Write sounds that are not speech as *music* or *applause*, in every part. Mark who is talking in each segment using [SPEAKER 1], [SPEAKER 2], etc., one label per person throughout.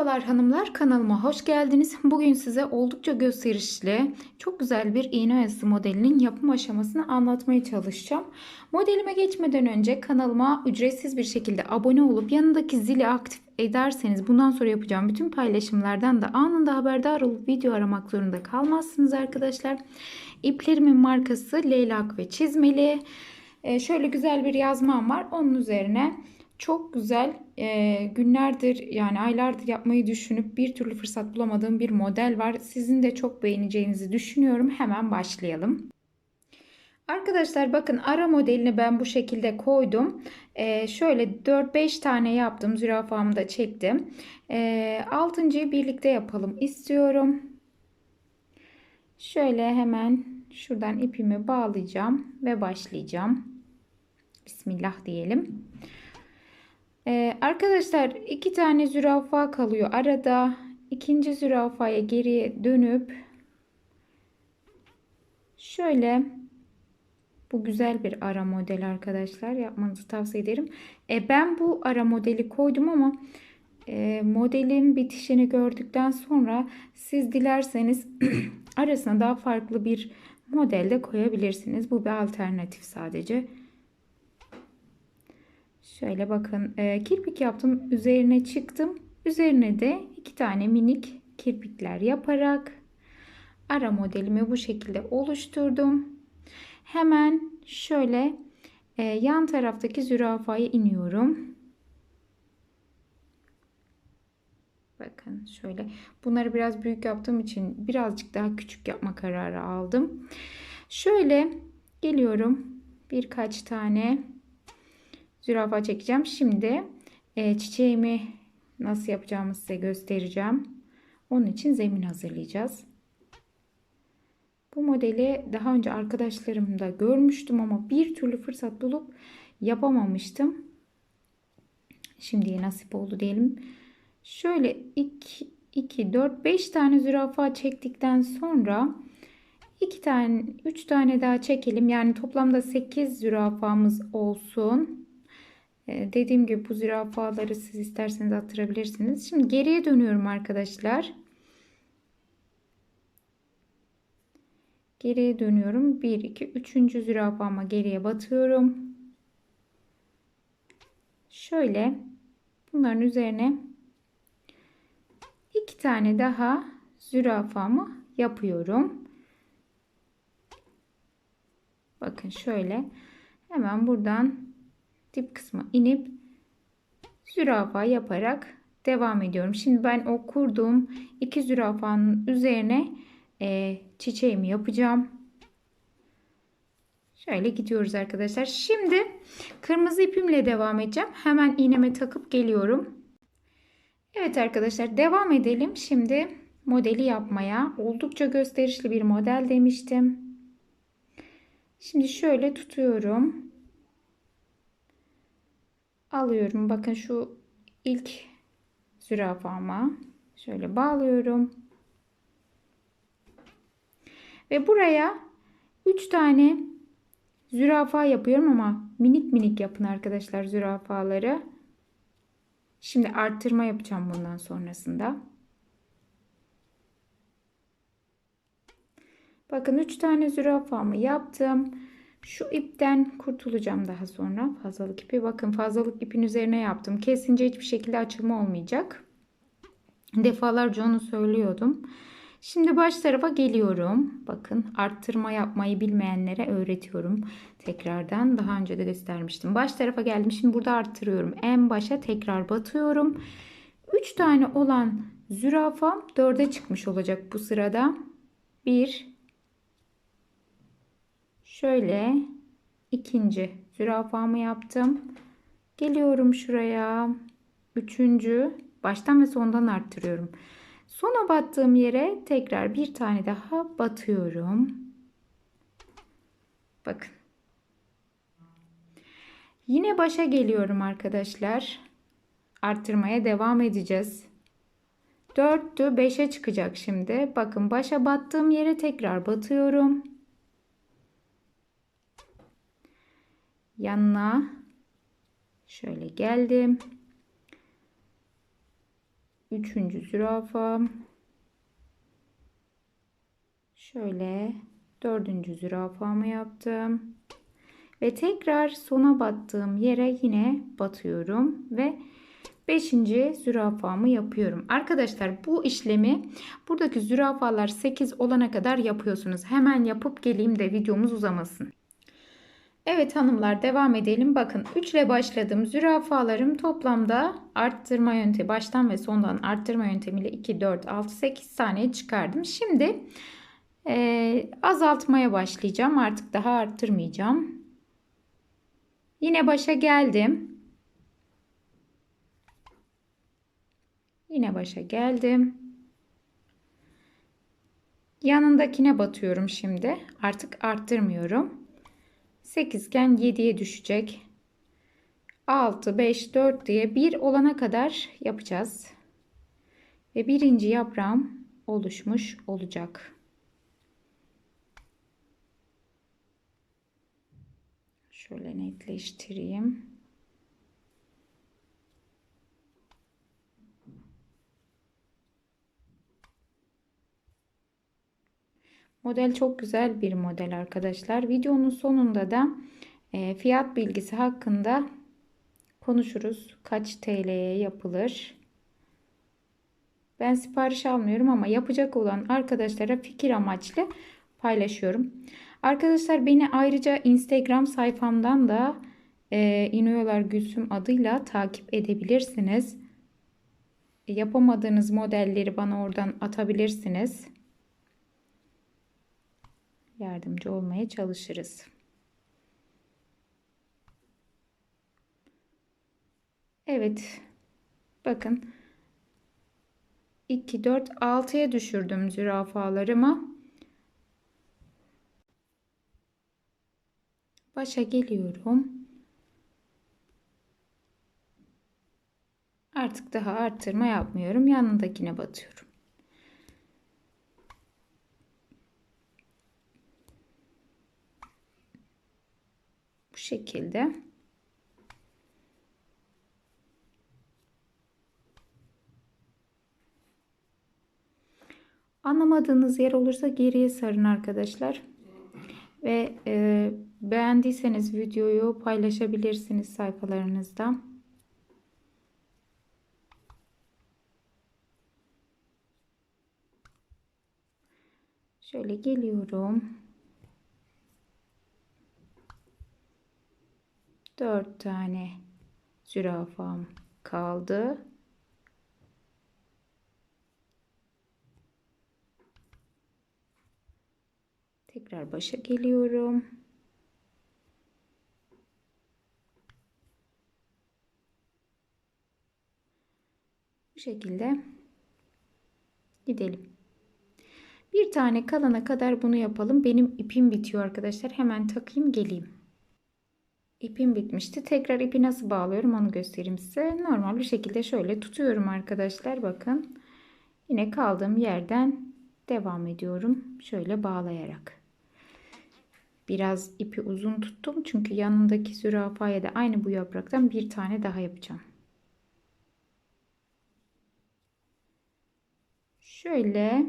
[SPEAKER 1] Merhabalar hanımlar kanalıma hoş geldiniz. Bugün size oldukça gösterişli çok güzel bir iğne oyası modelinin yapım aşamasını anlatmaya çalışacağım. Modelime geçmeden önce kanalıma ücretsiz bir şekilde abone olup yanındaki zili aktif ederseniz bundan sonra yapacağım bütün paylaşımlardan da anında haberdar olup video aramak zorunda kalmazsınız arkadaşlar. İplerimin markası Leylak ve Çizmeli. Ee, şöyle güzel bir yazmam var. Onun üzerine çok güzel e, günlerdir yani aylardır yapmayı düşünüp bir türlü fırsat bulamadığım bir model var. Sizin de çok beğeneceğinizi düşünüyorum. Hemen başlayalım. Arkadaşlar bakın ara modelini ben bu şekilde koydum. Ee, şöyle 4-5 tane yaptım. Zürafamı da çektim. Ee, 6.yı birlikte yapalım istiyorum. Şöyle hemen şuradan ipimi bağlayacağım ve başlayacağım. Bismillah diyelim. Ee, arkadaşlar iki tane zürafa kalıyor arada. ikinci zürafaya geriye dönüp şöyle bu güzel bir ara model arkadaşlar yapmanızı tavsiye ederim. E, ben bu ara modeli koydum ama e, modelin bitişini gördükten sonra siz dilerseniz *clears throat* arasına daha farklı bir model de koyabilirsiniz. Bu bir alternatif sadece. Şöyle bakın e, kirpik yaptım. Üzerine çıktım. Üzerine de iki tane minik kirpikler yaparak ara modelimi bu şekilde oluşturdum. Hemen şöyle e, yan taraftaki zürafaya iniyorum. Bakın şöyle bunları biraz büyük yaptığım için birazcık daha küçük yapma kararı aldım. Şöyle geliyorum birkaç tane zürafa çekeceğim. Şimdi e, çiçeğimi nasıl yapacağımı size göstereceğim. Onun için zemin hazırlayacağız. Bu modeli daha önce arkadaşlarımda görmüştüm ama bir türlü fırsat bulup yapamamıştım. Şimdiye nasip oldu diyelim. Şöyle 2, 2 4, 5 tane zürafa çektikten sonra 2 tane 3 tane daha çekelim. Yani toplamda 8 zürafamız olsun. Ee, dediğim gibi bu zürafaları siz isterseniz attırabilirsiniz. Şimdi geriye dönüyorum arkadaşlar. Geriye dönüyorum. 1, 2, 3. zürafama geriye batıyorum. Şöyle bunların üzerine iki tane daha zürafamı yapıyorum. Bakın şöyle hemen buradan dip kısmı inip zürafa yaparak devam ediyorum. Şimdi ben o kurduğum iki zürafanın üzerine e, çiçeğimi yapacağım. Şöyle gidiyoruz arkadaşlar. Şimdi kırmızı ipimle devam edeceğim. Hemen iğneme takıp geliyorum. Evet arkadaşlar devam edelim. Şimdi modeli yapmaya. Oldukça gösterişli bir model demiştim. Şimdi şöyle tutuyorum alıyorum. Bakın şu ilk zürafama şöyle bağlıyorum. Ve buraya 3 tane zürafa yapıyorum ama minik minik yapın arkadaşlar zürafaları. Şimdi arttırma yapacağım bundan sonrasında. Bakın 3 tane zürafamı yaptım. Şu ipten kurtulacağım daha sonra. Fazlalık ipi. Bakın fazlalık ipin üzerine yaptım. Kesince hiçbir şekilde açılma olmayacak. Defalarca onu söylüyordum. Şimdi baş tarafa geliyorum. Bakın arttırma yapmayı bilmeyenlere öğretiyorum. Tekrardan daha önce de göstermiştim. Baş tarafa geldim. Şimdi burada arttırıyorum. En başa tekrar batıyorum. 3 tane olan zürafam 4'e çıkmış olacak bu sırada. 1 Şöyle ikinci zürafamı yaptım. Geliyorum şuraya. Üçüncü baştan ve sondan arttırıyorum. Sona battığım yere tekrar bir tane daha batıyorum. Bakın. Yine başa geliyorum arkadaşlar. Arttırmaya devam edeceğiz. 4'tü 5'e çıkacak şimdi. Bakın başa battığım yere tekrar batıyorum. Yanına şöyle geldim. üçüncü zürafam. Şöyle dördüncü zürafamı yaptım. Ve tekrar sona battığım yere yine batıyorum ve 5. zürafamı yapıyorum. Arkadaşlar bu işlemi buradaki zürafalar 8 olana kadar yapıyorsunuz. Hemen yapıp geleyim de videomuz uzamasın. Evet hanımlar devam edelim. Bakın 3 ile başladım. Zürafalarım toplamda arttırma yöntemi baştan ve sondan arttırma yöntemiyle 2, 4, 6, 8 tane çıkardım. Şimdi e, azaltmaya başlayacağım. Artık daha arttırmayacağım. Yine başa geldim. Yine başa geldim. Yanındakine batıyorum şimdi. Artık arttırmıyorum. 8 iken 7'ye düşecek. 6, 5, 4 diye 1 olana kadar yapacağız. Ve birinci yaprağım oluşmuş olacak. Şöyle netleştireyim. Model çok güzel bir model arkadaşlar. Videonun sonunda da e, fiyat bilgisi hakkında konuşuruz. Kaç TL'ye yapılır? Ben sipariş almıyorum ama yapacak olan arkadaşlara fikir amaçlı paylaşıyorum. Arkadaşlar beni ayrıca Instagram sayfamdan da e, İnoyolar Gülsüm adıyla takip edebilirsiniz. Yapamadığınız modelleri bana oradan atabilirsiniz. Yardımcı olmaya çalışırız. Evet. Bakın. 2, 4, 6'ya düşürdüm zürafalarımı. Başa geliyorum. Artık daha arttırma yapmıyorum. Yanındakine batıyorum. Bu şekilde. Anlamadığınız yer olursa geriye sarın arkadaşlar. Ve e, beğendiyseniz videoyu paylaşabilirsiniz sayfalarınızda. Şöyle geliyorum. Dört tane zürafam kaldı. Tekrar başa geliyorum. Bu şekilde gidelim. Bir tane kalana kadar bunu yapalım. Benim ipim bitiyor arkadaşlar. Hemen takayım geleyim. İpim bitmişti. Tekrar ipi nasıl bağlıyorum onu göstereyim size. Normal bir şekilde şöyle tutuyorum arkadaşlar. Bakın. Yine kaldığım yerden devam ediyorum. Şöyle bağlayarak. Biraz ipi uzun tuttum. Çünkü yanındaki zürafaya da aynı bu yapraktan bir tane daha yapacağım. Şöyle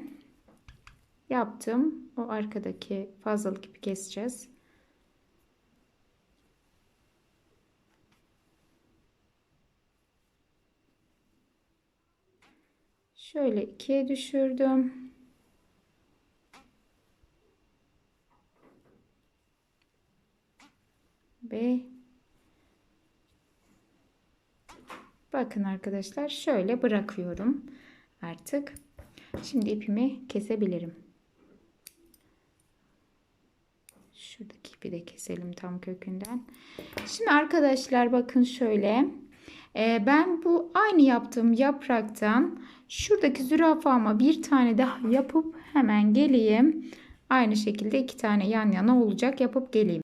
[SPEAKER 1] yaptım. O arkadaki fazlalık ipi keseceğiz. Şöyle ikiye düşürdüm. Ve bakın arkadaşlar şöyle bırakıyorum artık. Şimdi ipimi kesebilirim. Şuradaki ipi de keselim tam kökünden. Şimdi arkadaşlar bakın şöyle. Ee, ben bu aynı yaptığım yapraktan şuradaki zürafama bir tane daha yapıp hemen geleyim. Aynı şekilde iki tane yan yana olacak yapıp geleyim.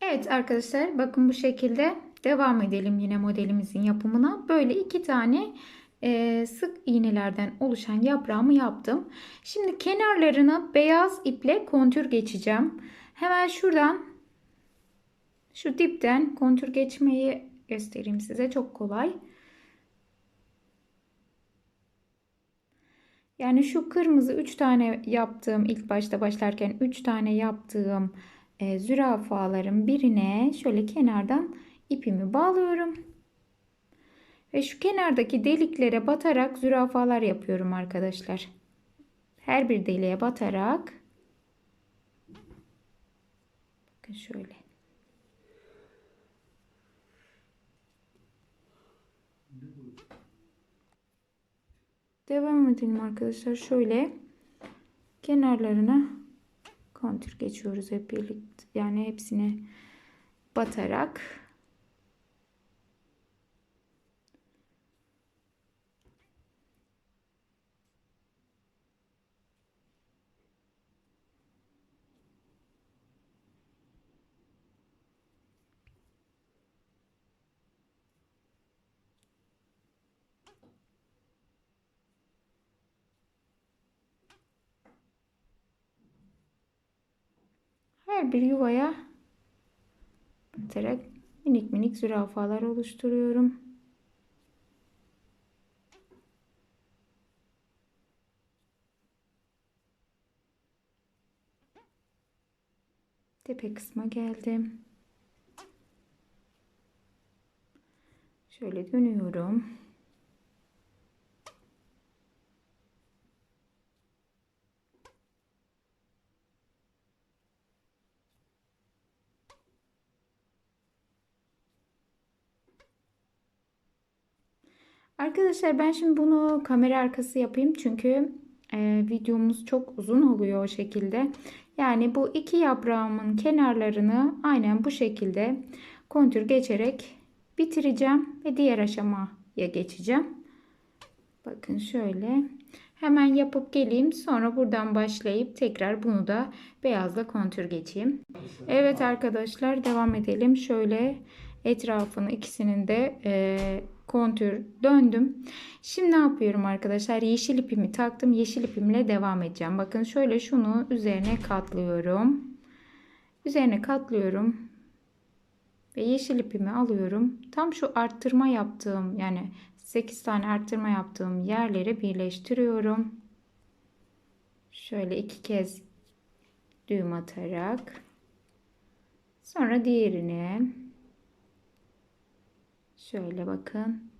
[SPEAKER 1] Evet arkadaşlar bakın bu şekilde devam edelim yine modelimizin yapımına. Böyle iki tane e, sık iğnelerden oluşan yaprağımı yaptım. Şimdi kenarlarına beyaz iple kontür geçeceğim. Hemen şuradan şu dipten kontür geçmeyi göstereyim size. Çok kolay. Yani şu kırmızı 3 tane yaptığım ilk başta başlarken 3 tane yaptığım e, zürafaların birine şöyle kenardan ipimi bağlıyorum. Ve şu kenardaki deliklere batarak zürafalar yapıyorum arkadaşlar. Her bir deliğe batarak bakın şöyle Devam edelim arkadaşlar. Şöyle kenarlarına kontür geçiyoruz hep birlikte. Yani hepsini batarak her bir yuvaya batarak minik minik zürafalar oluşturuyorum. Tepe kısma geldim. Şöyle dönüyorum. Arkadaşlar ben şimdi bunu kamera arkası yapayım çünkü e, videomuz çok uzun oluyor o şekilde. Yani bu iki yaprağımın kenarlarını aynen bu şekilde kontür geçerek bitireceğim ve diğer aşamaya geçeceğim. Bakın şöyle hemen yapıp geleyim sonra buradan başlayıp tekrar bunu da beyazla kontür geçeyim. Evet arkadaşlar devam edelim. Şöyle etrafını ikisinin de e, kontür döndüm. Şimdi ne yapıyorum arkadaşlar? Yeşil ipimi taktım. Yeşil ipimle devam edeceğim. Bakın şöyle şunu üzerine katlıyorum. Üzerine katlıyorum. Ve yeşil ipimi alıyorum. Tam şu arttırma yaptığım yani 8 tane arttırma yaptığım yerleri birleştiriyorum. Şöyle iki kez düğüm atarak sonra diğerini Şöyle bakın.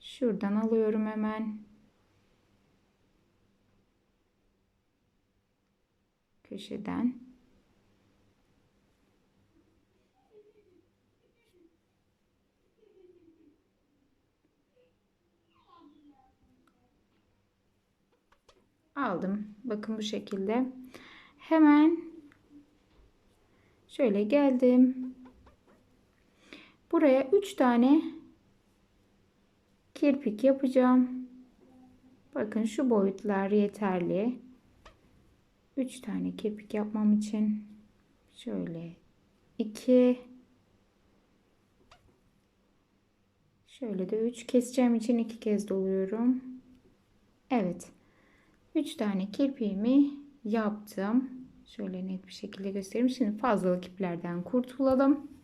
[SPEAKER 1] Şuradan alıyorum hemen. Köşeden. Aldım. Bakın bu şekilde. Hemen şöyle geldim. Buraya 3 tane kirpik yapacağım. Bakın şu boyutlar yeterli. 3 tane kirpik yapmam için şöyle 2 şöyle de 3 keseceğim için 2 kez doluyorum. Evet. 3 tane kirpiğimi yaptım. Şöyle net bir şekilde göstereyim. Şimdi fazlalık iplerden kurtulalım.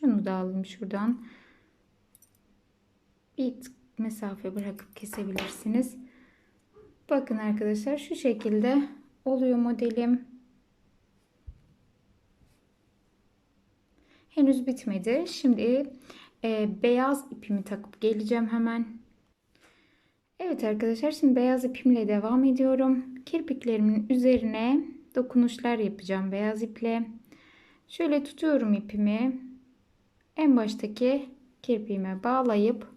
[SPEAKER 1] Şunu da alayım şuradan. Bir mesafe bırakıp kesebilirsiniz. Bakın arkadaşlar şu şekilde oluyor modelim. Henüz bitmedi. Şimdi e, beyaz ipimi takıp geleceğim hemen. Evet arkadaşlar şimdi beyaz ipimle devam ediyorum. Kirpiklerimin üzerine dokunuşlar yapacağım beyaz iple. Şöyle tutuyorum ipimi en baştaki kirpiğime bağlayıp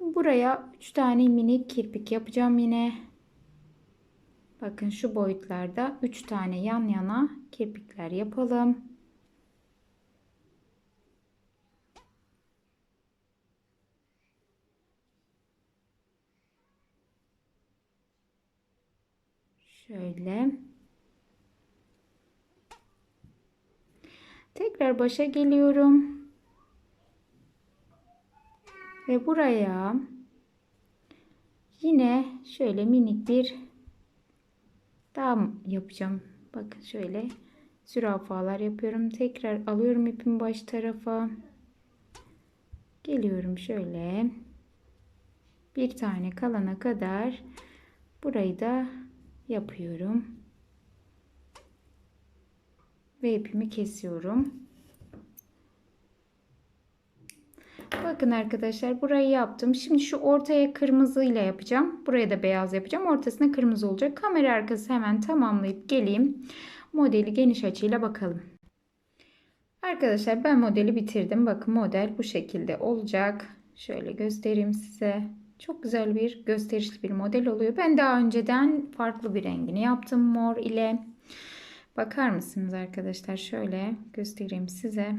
[SPEAKER 1] buraya 3 tane minik kirpik yapacağım yine. Bakın şu boyutlarda 3 tane yan yana kirpikler yapalım. Şöyle. Tekrar başa geliyorum. Ve buraya yine şöyle minik bir dam yapacağım. Bakın şöyle zürafalar yapıyorum. Tekrar alıyorum ipin baş tarafa. Geliyorum şöyle. Bir tane kalana kadar burayı da yapıyorum. Ve ipimi kesiyorum. Bakın arkadaşlar burayı yaptım. Şimdi şu ortaya kırmızı ile yapacağım. Buraya da beyaz yapacağım. Ortasına kırmızı olacak. Kamera arkası hemen tamamlayıp geleyim. Modeli geniş açıyla bakalım. Arkadaşlar ben modeli bitirdim. Bakın model bu şekilde olacak. Şöyle göstereyim size. Çok güzel bir gösterişli bir model oluyor. Ben daha önceden farklı bir rengini yaptım mor ile. Bakar mısınız arkadaşlar? Şöyle göstereyim size.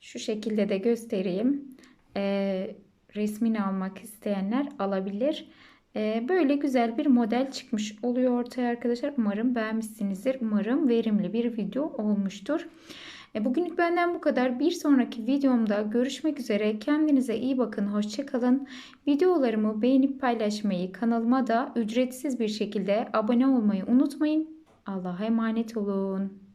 [SPEAKER 1] Şu şekilde de göstereyim. Ee, resmini almak isteyenler alabilir. Ee, böyle güzel bir model çıkmış oluyor ortaya arkadaşlar. Umarım beğenmişsinizdir. Umarım verimli bir video olmuştur. E, bugünlük benden bu kadar. Bir sonraki videomda görüşmek üzere. Kendinize iyi bakın. Hoşçakalın. Videolarımı beğenip paylaşmayı, kanalıma da ücretsiz bir şekilde abone olmayı unutmayın. Allah'a emanet olun.